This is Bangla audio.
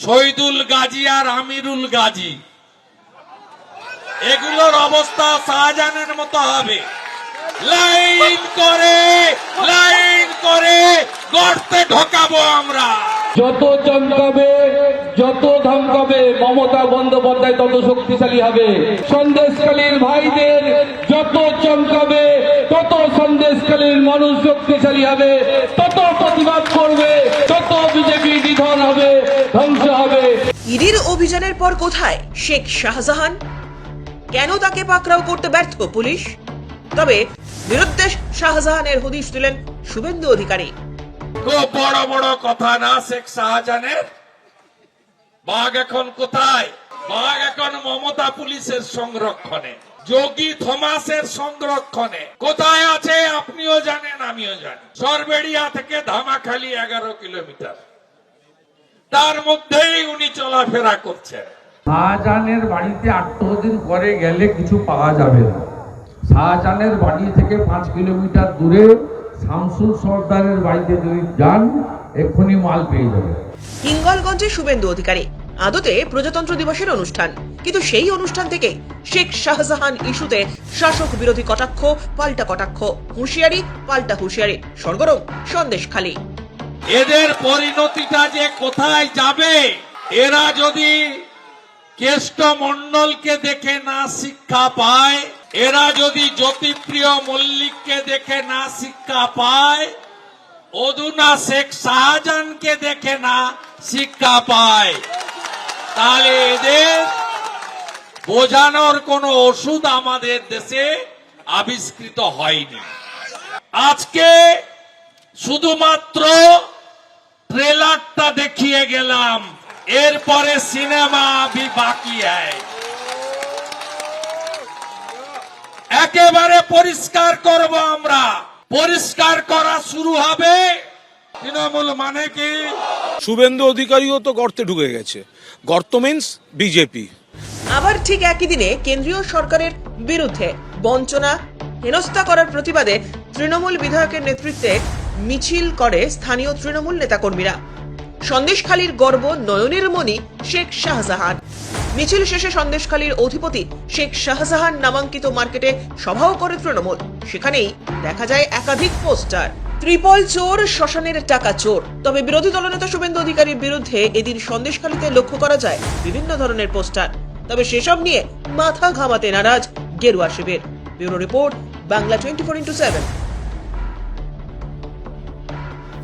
শহীদুল গাজী আর আমিরুল গাজী। এগুলোর অবস্থা শাহজাহানের মতো হবে। লাইন করে লাইন করে গর্তে ঢোকাবো আমরা। যত চমকাবে, যত ধমকাবে, মমতা বন্দ্যোপাধ্যায় তত শক্তিশালী হবে। সন্দেশকালীর ভাইদের যত চমকাবে, তত সন্দেশকালীর মানুষ শক্তিশালী হবে। তত প্রতিবাদ করবে তত বিজেপি নিধন হবে ধ্বংস হবে ইডির অভিযানের পর কোথায়? শেখ শাহজাহান? কেন তাকে পাকড়াও করতে ব্যর্থ পুলিশ? তবে বিরুদ্ধে শাহজাহানের হদিশ দিলেন শুভেন্দু অধিকারী। বড় বড় কথা না, শেখ শাহজাহানের? বাঘ এখন কোথায়? বাঘ এখন মমতা পুলিশের সংরক্ষণে, যোগী থমাসের সংরক্ষণে। কোথায় আছে আপনিও জানেন, আমিও জানি। সরবেড়িয়া থেকে ধামাখালি এগারো কিলোমিটার। তার মধ্যেই উনি চলাফেরা করছেন। শাহজাহানের বাড়িতে আত্মদিন পরে গেলে কিছু পাওয়া যাবে না। শাহজাহানের বাড়ি থেকে পাঁচ কিলোমিটার দূরে শামসুল সর্দারের বাড়িতে যদি যান এক্ষুনি মাল পেয়ে যাবে হিঙ্গলগঞ্জে শুভেন্দু অধিকারী আদতে প্রজাতন্ত্র দিবসের অনুষ্ঠান। কিন্তু সেই অনুষ্ঠান থেকে শেখ শাহজাহান ইস্যুতে শাসক বিরোধী কটাক্ষ পাল্টা কটাক্ষ হুঁশিয়ারি পাল্টা হুঁশিয়ারি সরগরম সন্দেশ খালি। এদের পরিণতিটা যে কোথায় যাবে, এরা যদি কেষ্ট মন্ডলকে দেখে না শিক্ষা পায়, এরা যদি জ্যোতিপ্রিয় মল্লিককে দেখে না শিক্ষা পায়, অদুনা শেখ শাহজাহানকে দেখে না শিক্ষা পায়, তাহলে এদের বোঝানোর কোনো ওষুধ আমাদের দেশে আবিষ্কৃত হয়নি। আজকে শুধুমাত্র ট্রেলারটা দেখিয়ে গেলাম। এরপরে সিনেমা আভি বাকি একেবারে পরিষ্কার করব আমরা। পরিষ্কার করা শুরু হবে। তৃণমূল মানে কি? শুভেন্দু অধিকারীও তো গর্তে ঢুকে গেছে। গর্ত মিন্স বিজেপি আবার ঠিক একই দিনে কেন্দ্রীয় সরকারের বিরুদ্ধে বঞ্চনা হেনস্থা করার প্রতিবাদে তৃণমূল বিধায়কের নেতৃত্বে মিছিল করে স্থানীয় তৃণমূল নেতাকর্মীরা। সন্দেশখালীর গর্ব নয়নের মণি শেখ শাহজাহান। মিছিল শেষে সন্দেশখালীর অধিপতি শেখ শাহজাহান নামাঙ্কিত মার্কেটে সভাও করে তৃণমূল। সেখানেই দেখা যায় একাধিক পোস্টার। ত্রিপল চোর, শ্মশানের টাকা চোর। তবে বিরোধী দলনেতা শুভেন্দু অধিকারীর বিরুদ্ধে এদিন সন্দেশখালীতে লক্ষ্য করা যায় বিভিন্ন ধরনের পোস্টার। তবে সেসব নিয়ে মাথা ঘামাতে নারাজ গেরুয়া শিবির। Bureau report, Bangla twenty four into seven.